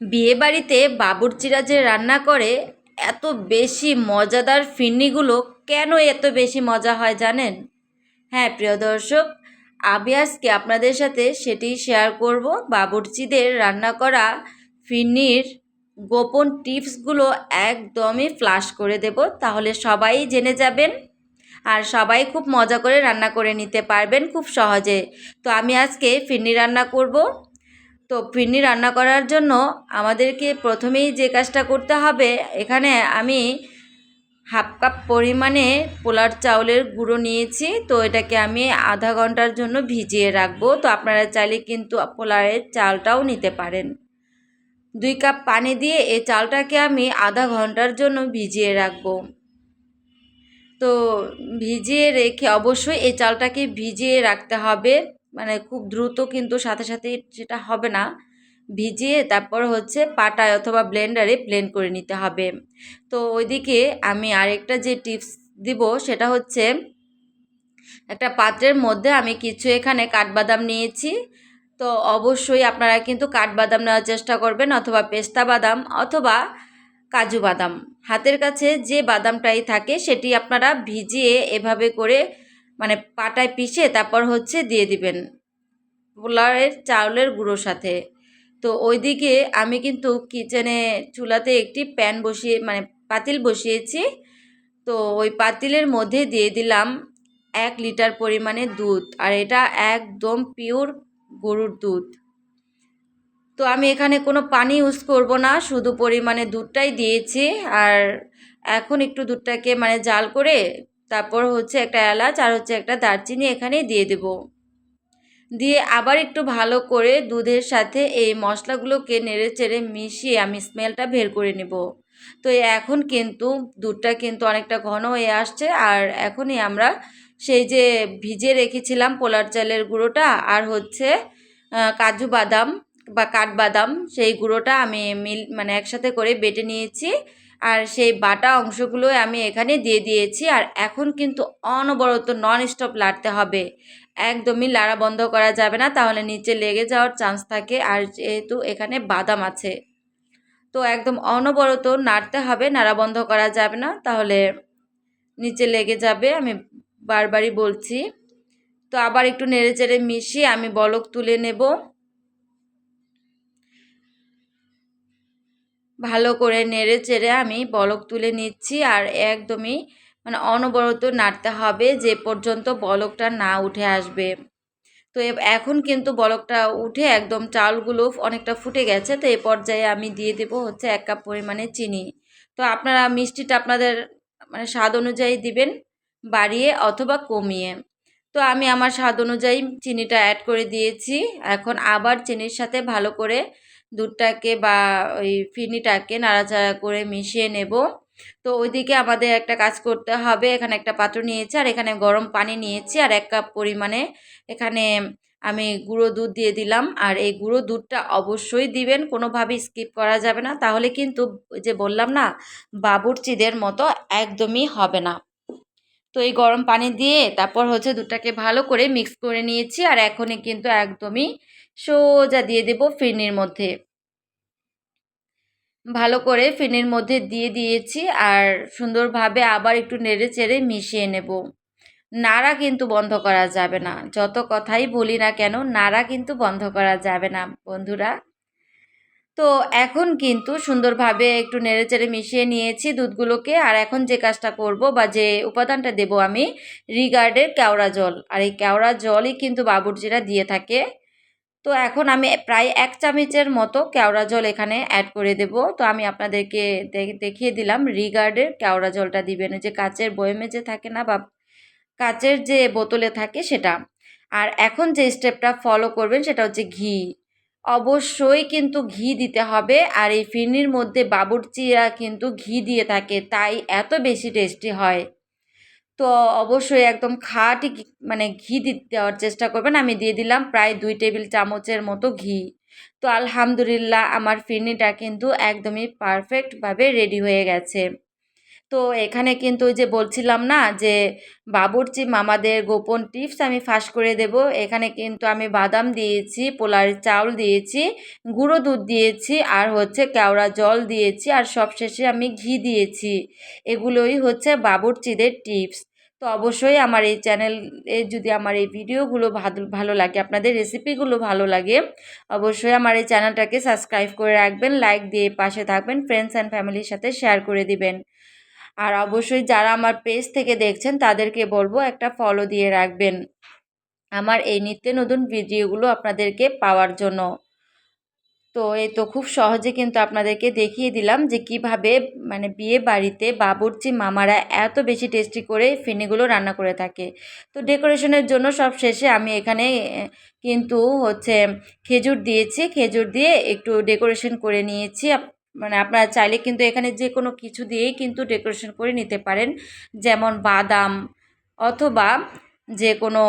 বিয়েবাড়িতে বাবুর্চিরা যে রান্না করে এত বেশি মজাদার ফিরনিগুলো কেন এত বেশি মজা হয় জানেন? হ্যাঁ প্রিয় দর্শক, আমি আজকে আপনাদের সাথে সেটি শেয়ার করব বাবুর্চিদের রান্না করা ফিরনির গোপন টিপসগুলো একদমই ফ্লাশ করে দেব, তাহলে সবাই জেনে যাবেন আর সবাই খুব মজা করে রান্না করে নিতে পারবেন খুব সহজে। তো আমি আজকে ফিরনি রান্না করব। তো ফিরনি রান্না করার জন্য আমাদেরকে প্রথমেই যে কাজটা করতে হবে, এখানে আমি হাফ কাপ পরিমাণে পোলার চাউলের গুঁড়ো নিয়েছি। তো এটাকে আমি আধা ঘণ্টার জন্য ভিজিয়ে রাখব। তো আপনারা চাইলে কিন্তু পোলারের চালটাও নিতে পারেন। দুই কাপ পানি দিয়ে এই চালটাকে আমি আধা ঘণ্টার জন্য ভিজিয়ে রাখব। তো ভিজিয়ে রেখে অবশ্যই এই চালটাকে ভিজিয়ে রাখতে হবে। মানে খুব দ্রুত কিন্তু সাথে সাথে সেটা হবে না। ভিজিয়ে তারপর হচ্ছে পাটায় অথবা ব্লেন্ডারে ব্লেন্ড করে নিতে হবে। তো ওইদিকে আমি আরেকটা যে টিপস দিব সেটা হচ্ছে একটা পাত্রের মধ্যে আমি কিছু এখানে কাঠবাদাম নিয়েছি। তো অবশ্যই আপনারা কিন্তু কাঠবাদাম নেওয়ার চেষ্টা করবেন অথবা পেস্তা বাদাম অথবা কাজু বাদাম। হাতের কাছে যে বাদামটাই থাকে সেটি আপনারা ভিজিয়ে এভাবে করে মানে পাটায় পিষে তারপর হচ্ছে দিয়ে দিবেন। পোলাওয়ের, চাউলের গুঁড়োর সাথে। তো ওইদিকে আমি কিন্তু কিচেনে চুলাতে একটি প্যান বসিয়ে মানে পাতিল বসিয়েছি। তো ওই পাতিলের মধ্যে দিয়ে দিলাম এক লিটার পরিমাণে দুধ। আর এটা একদম পিওর গরুর দুধ। তো আমি এখানে কোনো পানি ইউজ করব না, শুধু পরিমাণে দুধটাই দিয়েছি। আর এখন একটু দুধটাকে মানে জাল করে তারপর হচ্ছে একটা এলাচ আর হচ্ছে একটা দারচিনি এখানে দিয়ে দেব। দিয়ে আবার একটু ভালো করে দুধের সাথে এই মশলাগুলোকে নেড়ে চেড়ে মিশিয়ে আমি স্মেলটা বের করে নেব। তো এখন কিন্তু দুধটা কিন্তু অনেকটা ঘন হয়ে আসছে আর এখনই আমরা সেই যে ভিজে রেখেছিলাম পোলার চালের গুঁড়োটা আর হচ্ছে কাজু বাদাম বা কাঠবাদাম সেই গুঁড়োটা আমি মিল মানে একসাথে করে বেটে নিয়েছি। আর সেই বাটা অংশগুলো আমি এখানে দিয়ে দিয়েছি। আর এখন কিন্তু অনবরত নন স্টপ লাড়তে হবে। একদমই লাড়া বন্ধ করা যাবে না, তাহলে নিচে লেগে যাওয়ার চান্স থাকে। আর যেহেতু এখানে বাদাম আছে, তো একদম অনবরত নাড়তে হবে। নাড়া বন্ধ করা যাবে না, তাহলে নিচে লেগে যাবে, আমি বারবারই বলছি। তো আবার একটু নেড়ে চেড়ে মিশিয়ে আমি বলক তুলে নেব। ভালো করে নেড়ে চেড়ে আমি বলক তুলে নিচ্ছি আর একদমই মানে অনবরত নাড়তে হবে যে পর্যন্ত বলকটা না উঠে আসবে। তো এখন কিন্তু বলকটা উঠে একদম চালগুলো অনেকটা ফুটে গেছে, তো এ পর্যায়ে আমি দিয়ে দেব হচ্ছে এক কাপ পরিমাণে চিনি। তো আপনারা মিষ্টিটা আপনাদের মানে স্বাদ অনুযায়ী দিবেন, বাড়িয়ে অথবা কমিয়ে। তো আমি আমার স্বাদ অনুযায়ী চিনিটা অ্যাড করে দিয়েছি। এখন আবার চিনির সাথে ভালো করে দুধটাকে বা ওই ফিনিটাকে নাড়াচাড়া করে মিশিয়ে নেব। তো ওইদিকে আমাদের একটা কাজ করতে হবে। এখানে একটা পাত্র নিয়েছি আর এখানে গরম পানি নিয়েছি আর এক কাপ পরিমাণে এখানে আমি গুঁড়ো দুধ দিয়ে দিলাম। আর এই গুঁড়ো দুধটা অবশ্যই দিবেন, কোনোভাবেই স্কিপ করা যাবে না। তাহলে কিন্তু যে বললাম না, বাবুরচিদের মতো একদমই হবে না। তো এই গরম পানি দিয়ে তারপর হচ্ছে দুধটাকে ভালো করে মিক্স করে নিয়েছি আর এখনই কিন্তু একদমই সোজা দিয়ে দেব ফিরনির মধ্যে। ভালো করে ফিরনির মধ্যে দিয়ে দিয়েছি আর সুন্দরভাবে আবার একটু নেড়ে চেড়ে মিশিয়ে নেব। নাড়া কিন্তু বন্ধ করা যাবে না। যত কথাই বলি না কেন, নাড়া কিন্তু বন্ধ করা যাবে না। বন্ধুরা তো এখন কিন্তু সুন্দরভাবে একটু নেড়ে চেড়ে মিশিয়ে নিয়েছি দুধগুলোকে। আর এখন যে কাজটা করব বা যে উপাদানটা দেব আমি, রিগার্ডের কেওড়া জল। আর এই কেওড়া জলই কিন্তু বাবুর্চিরা দিয়ে থাকে। তো এখন আমি প্রায় এক চামচের মতো কেওড়া জল এখানে অ্যাড করে দেব। তো আমি আপনাদেরকে দেখিয়ে দিলাম, রিগার্ডের কেওড়া জলটা দিবেন। যে কাচের বয়মে যে থাকে না বা কাচের যে বোতলে থাকে সেটা। আর এখন যে স্টেপটা ফলো করবেন সেটা হচ্ছে ঘি। অবশ্যই কিন্তু ঘি দিতে হবে। আর এই ফিরনির মধ্যে বাবুরচিরা কিন্তু ঘি দিয়ে থাকে, তাই এত বেশি টেস্টি হয়। তো অবশ্যই একদম খাঁটি মানে ঘি দেওয়ার চেষ্টা করবেন। আমি দিয়ে দিলাম প্রায় দুই টেবিল চামচের মতো ঘি। তো আলহামদুলিল্লাহ, আমার ফিরনিটা কিন্তু একদমই পারফেক্টভাবে রেডি হয়ে গেছে। তো এখানে কিন্তু ওই যে বলছিলাম না যে বাবুর্চি মামাদের গোপন টিপস আমি ফাঁস করে দেব। এখানে কিন্তু আমি বাদাম দিয়েছি, পোলার চাউল দিয়েছি, গুঁড়ো দুধ দিয়েছি, আর হচ্ছে কেওড়া জল দিয়েছি, আর সবশেষে আমি ঘি দিয়েছি। এগুলোই হচ্ছে বাবুর্চিদের টিপস। তো অবশ্যই আমার এই চ্যানেলে যদি আমার এই ভিডিওগুলো ভালো ভালো লাগে, আপনাদের রেসিপিগুলো ভালো লাগে, অবশ্যই আমার এই চ্যানেলটাকে সাবস্ক্রাইব করে রাখবেন, লাইক দিয়ে পাশে থাকবেন ফ্রেন্ডস অ্যান্ড ফ্যামিলির সাথে শেয়ার করে দিবেন। আর অবশ্যই যারা আমার পেজ থেকে দেখছেন, তাদেরকে বলব একটা ফলো দিয়ে রাখবেন। আমার এই নিত্য নতুন ভিডিওগুলো আপনাদেরকে পাওয়ার জন্য। তো এই তো খুব সহজে কিন্তু আপনাদেরকে দেখিয়ে দিলাম যে কীভাবে মানে বিয়ে বাড়িতে বাবুর্চি মামারা এত বেশি টেস্টি করে ফিনিগুলো রান্না করে থাকে। তো ডেকোরেশনের জন্য সব শেষে আমি এখানে কিন্তু হচ্ছে খেজুর দিয়েছি। খেজুর দিয়ে একটু ডেকোরেশন করে নিয়েছি। মানে আপনারা চাইলে কিন্তু এখানে যে কোনো কিছু দিয়েই কিন্তু ডেকোরেশন করে নিতে পারেন। যেমন বাদাম অথবা যে কোনো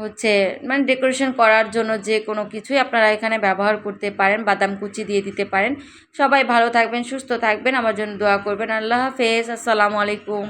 হচ্ছে মানে ডেকোরেশন করার জন্য যে কোনো কিছুই আপনারা এখানে ব্যবহার করতে পারেন, বাদাম কুচি দিয়ে দিতে পারেন। সবাই ভালো থাকবেন, সুস্থ থাকবেন, আমার জন্য দোয়া করবেন। আল্লাহ হাফেজ, আসসালামু আলাইকুম।